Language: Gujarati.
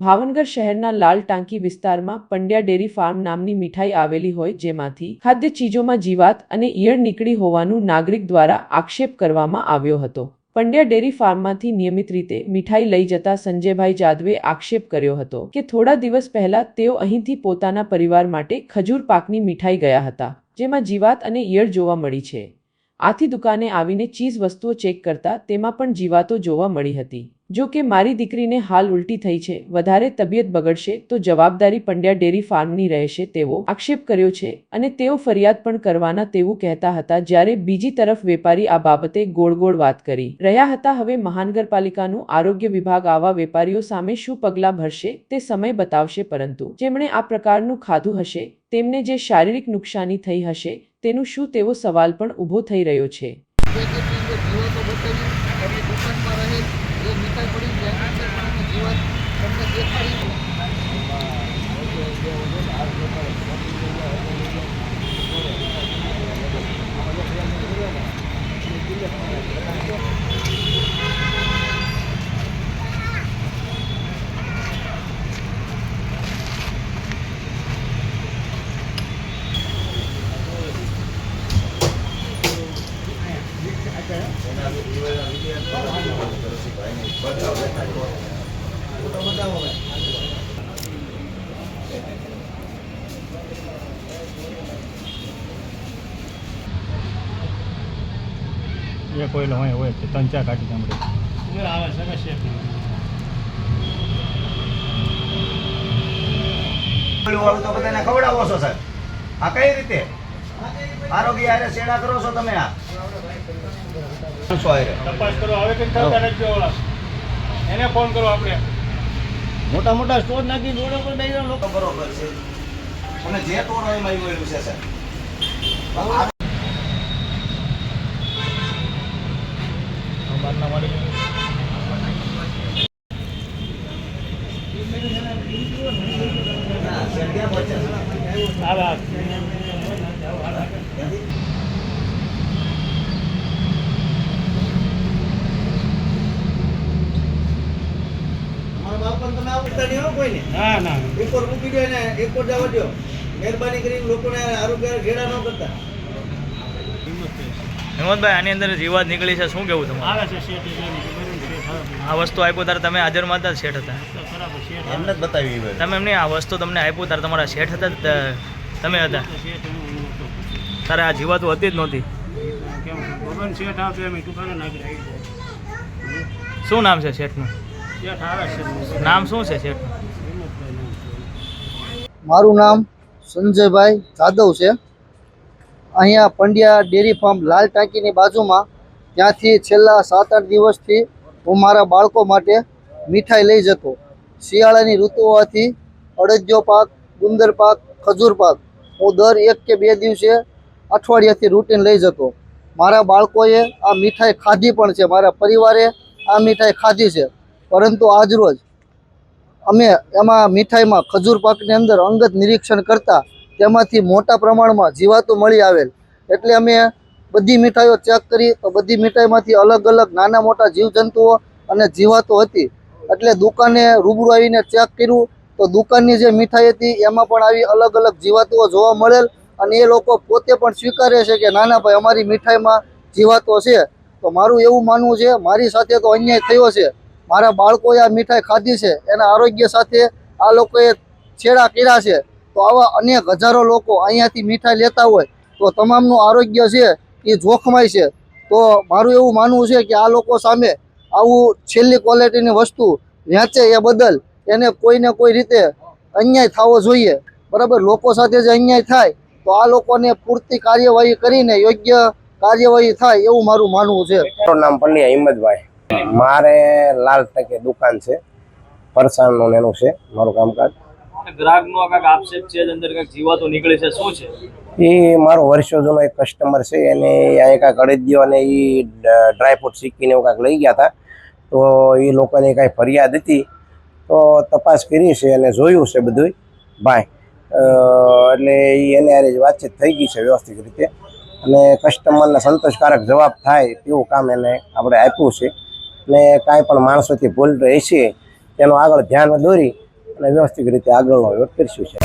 ભાવનગર શહેરના લાલ ટાંકી વિસ્તારમાં પંડ્યા ડેરી ફાર્મ નામની મીઠાઈ આવેલી હોય જેમાંથી ખાદ્ય ચીજોમાં જીવાત અને ઈયળ નીકળી હોવાનું નાગરિક દ્વારા આક્ષેપ કરવામાં આવ્યો હતો. પંડ્યા ડેરી ફાર્મમાંથી નિયમિત રીતે મીઠાઈ લઈ જતા સંજયભાઈ જાદવે આક્ષેપ કર્યો હતો કે થોડા દિવસ પહેલા તેઓ અહીંથી પોતાના પરિવાર માટે ખજૂર પાકની મીઠાઈ ગયા હતા, જેમાં જીવાત અને ઈયળ જોવા મળી છે. આથી દુકાને આવીને ચીઝ વસ્તુઓ ચેક કરતા તેમાં પણ જીવાતો જોવા મળી હતી. જો કે મારી દીકરીને હાલ ઉલટી થઈ છે, વધારે તબિયત બગડશે તો જવાબદારી પંડ્યા ડેરી ફાર્મની રહેશે તેવો આક્ષેપ કર્યો છે અને તેઓ ફરિયાદ પણ કરવાના તેવું કહેતા હતા જ્યારે બીજી તરફ વેપારી આ બાબતે ગોળ ગોળ વાત કરી. રહ્યા હતા હવે મહાનગરપાલિકાનું આરોગ્ય વિભાગ આવા વેપારીઓ સામે શું પગલાં ભરશે તે સમય બતાવશે પરંતુ જેમણે આ પ્રકારનું ખાધું હશે, તેમને જે શારીરિક નુકસાની થઈ હશે તેનું શું તેવો સવાલ પણ ઊભો થઈ રહ્યો છે પેકેટની અંદર જીવાતો બતાવી એમની દુકાનમાં રહે એ મીઠાઈ પડી એની અંદર પણ અમે જીવાત તમને દેખાડી એ ઓઇલ હોય હોય છે ત્રણ ચાર કાઢી આવે છે. વાળું તો બધાને ખવડાવો છો સાહેબ. આ કઈ રીતે? આરોગ્ય હારે સેવા કરો છો તમે આ? શું તપાસ કરો હવે કઈ કરતા નથી એને ફોન કરો આપણે. મોટા મોટા સ્ટોર નાખી જોડે પર બેસી લોકો. બરોબર છે. અને જે ટોર એમાં છે સાહેબ આ બારના માલિક ના, સાહેબ ક્યાં પહોંચ્યા છે? અમારા બાપને તમે આવડતા નહીં હો કોઈને. ના ના. એક મૂકી દો ને એક વાર જવા દો. મહેરબાની કરીને લોકોને આરોગ્ય ઘેડા ન કરતા. હેમંતભાઈ આની અંદર જીવાત નીકળી છે. શું કેવું તમારું. આ વસ્તુ આપ્યું ત્યારે તમે હાજરમાં હતા શેઠ હતા. એમને જ બતાવી તમે એમની આ વસ્તુ તમને આપ્યું ત્યારે તમારા શેઠ હતા તમે હતા. તારે આ જીવાતો હતી જ નહોતી. શું નામ છે શેઠનું? નામ શું છે શેઠનું. મારું નામ સંજયભાઈ જાદવ છે. અહીંયા પંડ્યા ડેરી ફાર્મ લાલ ટાંકીની બાજુમાં. ત્યાંથી છેલ્લા સાત આઠ દિવસથી હું મારા બાળકો માટે મીઠાઈ લઈ જતો. શિયાળાની ઋતુ હોવાથી અડજ્યો પાક, ગુંદર પાક, ખજૂર પાક હું દર એક કે બે દિવસે અઠવાડિયાથી રૂટીન લઈ જતો. મારા બાળકોએ આ મીઠાઈ ખાધી પણ છે. મારા પરિવારે આ મીઠાઈ ખાધી છે. પરંતુ આજરોજ અમે એમાં મીઠાઈમાં ખજૂર પાકની અંદર અંગત નિરીક્ષણ કરતા તેમાંથી મોટા પ્રમાણમાં જીવાતો મળી આવેલ. એટલે અમે બધી મીઠાઈઓ ચેક કરી, તો બધી મીઠાઈમાંથી અલગ અલગ નાના મોટા જીવજંતુઓ અને જીવાતો હતી. એટલે દુકાને રૂબરૂ આવીને ચેક કર્યું, તો દુકાનની જે મીઠાઈ હતી, એમાં પણ આવી અલગ અલગ જીવાતો જોવા મળેલ અને એ લોકો પોતે પણ સ્વીકારે છે કે, નાના ભાઈ, અમારી મીઠાઈમાં જીવાતો છે. તો મારું એવું માનવું છે, મારી સાથે તો અન્યાય થયો છે. મારા બાળકોએ આ મીઠાઈ ખાધી છે. એના આરોગ્ય સાથે આ લોકોએ છેડા કર્યા છે. તો આવા અનેક હજારો લોકો અહીંયાથી મીઠાઈ લેતા હોય તો તમામનું આરોગ્ય છે એ જોખમાય છે. તો મારું એવું માનવું છે કે આ લોકો સામે આવું છેલ્લી ક્વોલિટીની વસ્તુ વેચે એ બદલ એને કોઈને કોઈ રીતે અન્યાય થવો જોઈએ. બરાબર? લોકો સાથે જે અન્યાય થાય તો આ લોકોને પૂરતી કાર્યવાહી કરીને યોગ્ય કાર્યવાહી થાય એવું મારું માનવું છે. મારું નામ પંડ્યા હિંમતભાઈ. મારે લાલ ટકે દુકાન છે. ફરસાણનું એનું છે, મારું કામકાજ. ગ્રાહકનો કાંઈક આક્ષેપ છે અંદર કાંઈક જીવાતો નીકળે છે, શું છે? એ મારો વર્ષો જૂનો એક કસ્ટમર છે, એને અહીંયા કાંઈક અડદિયો અને એ ડ્રાયફ્રૂટ શીખીને એવું કાંઈક લઈ ગયા હતા. તો એ લોકોની કાંઈ ફરિયાદ હતી. તો તપાસ કરી છે અને જોયું છે બધું ભાઈ એટલે એ એને હારે વાતચીત થઈ ગઈ છે વ્યવસ્થિત રીતે. અને કસ્ટમરને સંતોષકારક જવાબ થાય તેવું કામ એને આપણે આપ્યું છે. ને કાંઈ પણ માણસોથી ભૂલ રહેશે તેનું આગળ ધ્યાન દોરી અને વ્યવસ્થિત રીતે આગળનો વહીવટ કરીશું છે